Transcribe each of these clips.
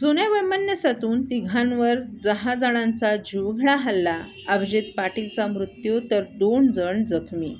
जुन्या वैमनस्यातून तिघांवर दहा जणांचा जीवघेणा हल्ला. अभिजित पाटीलचा मृत्यू तर दोन जण जखमी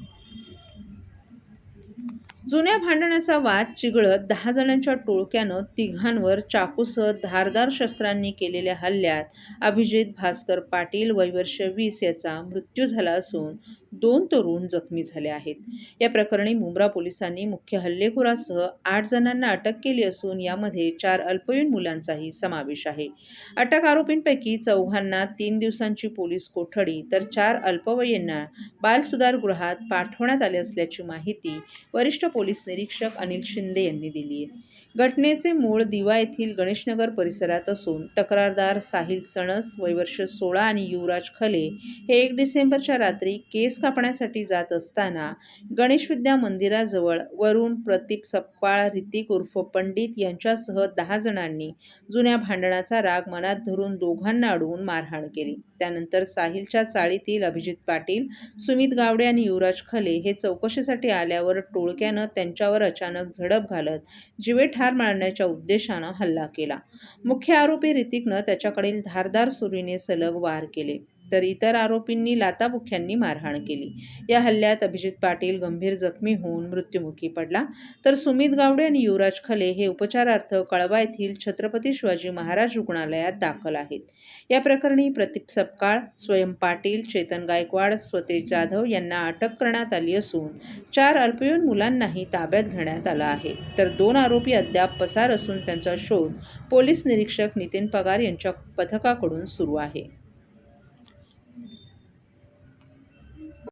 जुन्या भांडणाचा वाद चिघळत दहा जणांच्या टोळक्यानं तिघांवर चाकूसह धारदार शस्त्रांनी केलेल्या हल्ल्यात अभिजित भास्कर पाटील वैवर्ष वीस याचा मृत्यू झाला असून दोन तरुण जखमी झाले आहेत. या प्रकरणी मुंब्रा पोलिसांनी मुख्य हल्लेखोरासह आठ जणांना अटक केली असून यामध्ये चार अल्पवयीन मुलांचाही समावेश आहे. अटक आरोपींपैकी चौघांना तीन दिवसांची पोलीस कोठडी तर चार अल्पवयींना बालसुधारगृहात पाठवण्यात आले असल्याची माहिती वरिष्ठ पोलीस निरीक्षक अनिल शिंदे यांनी दिली आहे. घटनेचे मूळ दिवा येथील गणेशनगर परिसरात असून तक्रारदार साहिल सणस वयवर्ष सोळा आणि युवराज खले हे एक डिसेंबरच्या रात्री केस कापण्यासाठी जात असताना गणेश विद्या मंदिराजवळ वरुण प्रतीक सप्पाळ ऋतिक उर्फ पंडित यांच्यासह दहा जणांनी जुन्या भांडणाचा राग मनात धरून दोघांना अडवून मारहाण केली. त्यानंतर साहिलच्या चाळीतील अभिजित पाटील सुमित गावडे आणि युवराज खले हे चौकशीसाठी आल्यावर टोळक्यानं त्यांच्यावर अचानक झडप घालत जीवे ठार मारण्याच्या उद्देशानं हल्ला केला. मुख्य आरोपी ऋतिकनं त्याच्याकडील धारदार सुरीने सलग वार केले. तर इतर आरोपींनी लाताबुक्यांनी मारहाण केली. या हल्ल्यात अभिजित पाटील गंभीर जखमी होऊन मृत्युमुखी पडला. तर सुमित गावडे आणि युवराज खले हे उपचारार्थ कळवा येथील छत्रपती शिवाजी महाराज रुग्णालयात दाखल आहेत. या प्रकरणी प्रतीक सपकाळ स्वयं पाटील चेतन गायकवाड स्वतेज जाधव यांना अटक करण्यात आली असून चार अल्पवयीन मुलांनाही ताब्यात घेण्यात आलं आहे. तर दोन आरोपी अद्याप पसार असून त्यांचा शोध पोलीस निरीक्षक नितीन पगार यांच्या पथकाकडून सुरू आहे. Mm-hmm.